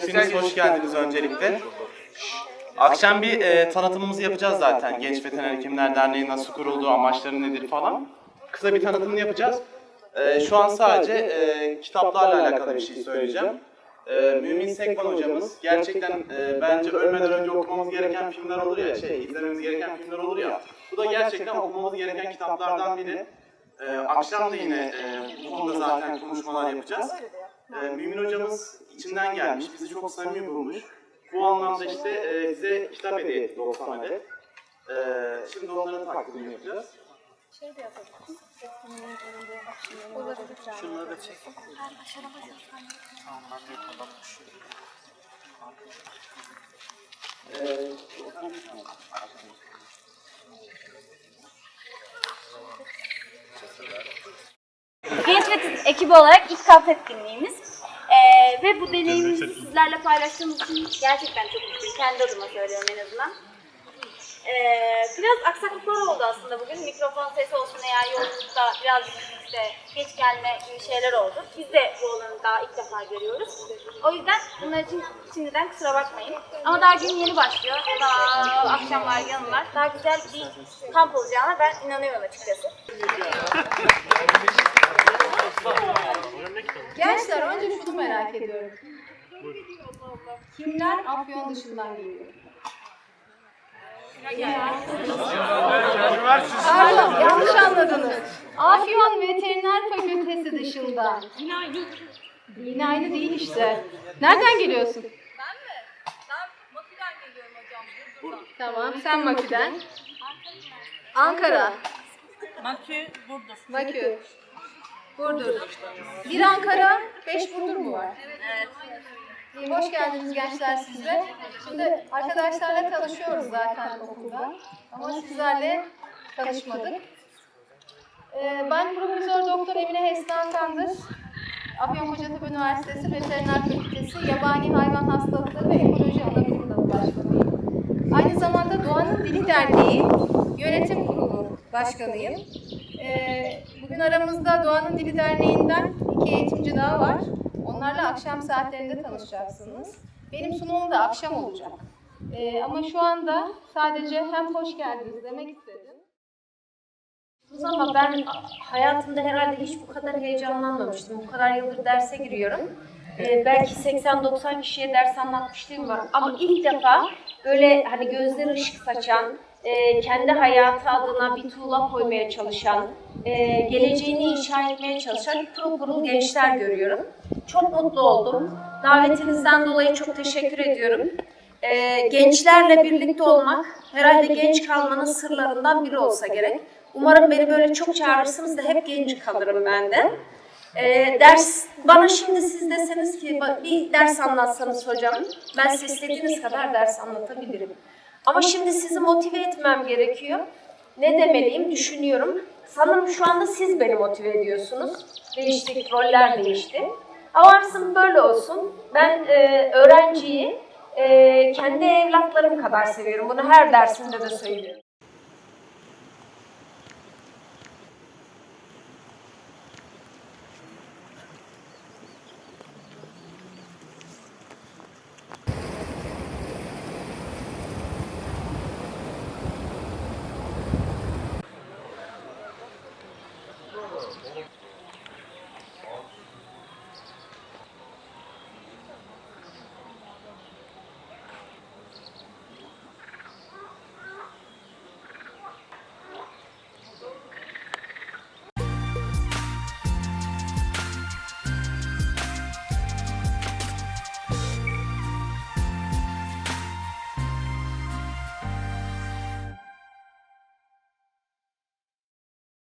Hepiniz hoş geldiniz öncelikle. Akşam bir e, tanıtımımızı yapacağız zaten. Genç Veteriner Hekimler Derneği nasıl kuruldu, amaçları nedir falan. Kısa bir tanıtımını yapacağız. E, şu an sadece e, kitaplarla alakalı bir şey söyleyeceğim. E, Mümin Sekban hocamız gerçekten e, bence ölmeden önce okumamız gereken filmler olur ya, şey izlememiz gereken filmler olur ya. Bu da gerçekten okumamız gereken kitaplardan biri. E, akşam da yine e, bu konuda zaten konuşmalar yapacağız. E, Mümin hocamız içinden gelmiş, bizi çok samimi bulmuş. Bu anlamda işte e, bize kitap hediye etti 90 adet. E, şimdi onların takdimini yapacağız. Şunları da çek. Genç ve ekibi olarak ilk kamp etkinliğimiz. Ee, ve bu deneyimimizi sizlerle paylaştığımız için gerçekten çok mutluyum. Kendi adıma söylüyorum en azından. Ee, biraz aksaklıklar oldu aslında bugün. Mikrofon sesi olsun veya yolculukta biraz işte geç gelme gibi şeyler oldu. Biz de bu olanı daha ilk defa görüyoruz. O yüzden bunlar için şimdiden kusura bakmayın. Ama daha gün yeni başlıyor. Daha akşamlar, yanımlar. Daha güzel bir kamp olacağına ben inanıyorum açıkçası. Gençler önce şunu merak ediyorum. Kimler Afyon dışından geliyor? Pardon, yanlış anladınız. Afyon Veteriner Fakültesi dışında. Yine aynı. Yine aynı değil işte. Nereden geliyorsun? Ben mi? Ben Maki'den geliyorum hocam. Tamam, sen Maki'den. Ankara. Makü Burdur. Bakü. Burdur. Bir Ankara, beş Burdur mu var? Evet. İyi, hoş geldiniz gençler siz de. Şimdi arkadaşlarla tanışıyoruz zaten okulda. Ama sizlerle tanışmadık. Ee, ben Profesör Doktor Emine Hesna Kandır. Afyonkarahisar Üniversitesi Veteriner Fakültesi Yabani Hayvan Hastalıkları ve Ekoloji Anabilim Dalı Başkanıyım. Aynı zamanda Doğanın Dili Derneği Yönetim Kurulu Başkanıyım. Ee, bugün aramızda Doğanın Dili Derneği'nden iki eğitimci daha var. Onlarla akşam saatlerinde tanışacaksınız. Benim sunumum da akşam olacak. Ee, ama şu anda sadece hem hoş geldiniz demek istedim. Ama ben hayatımda herhalde hiç bu kadar heyecanlanmamıştım. Bu kadar yıldır derse giriyorum. Ee, belki 80-90 kişiye ders anlatmışlığım var. Ama ilk defa böyle hani gözleri ışık saçan, e, kendi hayatı adına bir tuğla koymaya çalışan, e, geleceğini inşa etmeye çalışan pırıl pırıl gençler görüyorum. Çok mutlu oldum. Davetinizden dolayı çok teşekkür ediyorum. Ee, gençlerle birlikte olmak herhalde genç kalmanın sırlarından biri olsa gerek. Umarım beni böyle çok çağırırsınız da hep genç kalırım ben de. Ee, ders bana şimdi siz deseniz ki "Ba- bir ders anlatsanız hocam ben size istediğiniz kadar ders anlatabilirim. Ama şimdi sizi motive etmem gerekiyor. Ne demeliyim düşünüyorum. Sanırım şu anda siz beni motive ediyorsunuz. Değiştik, roller değişti. Ama varsın böyle olsun. Ben e, öğrenciyi e, kendi evlatlarım kadar seviyorum. Bunu her dersimde de söylüyorum.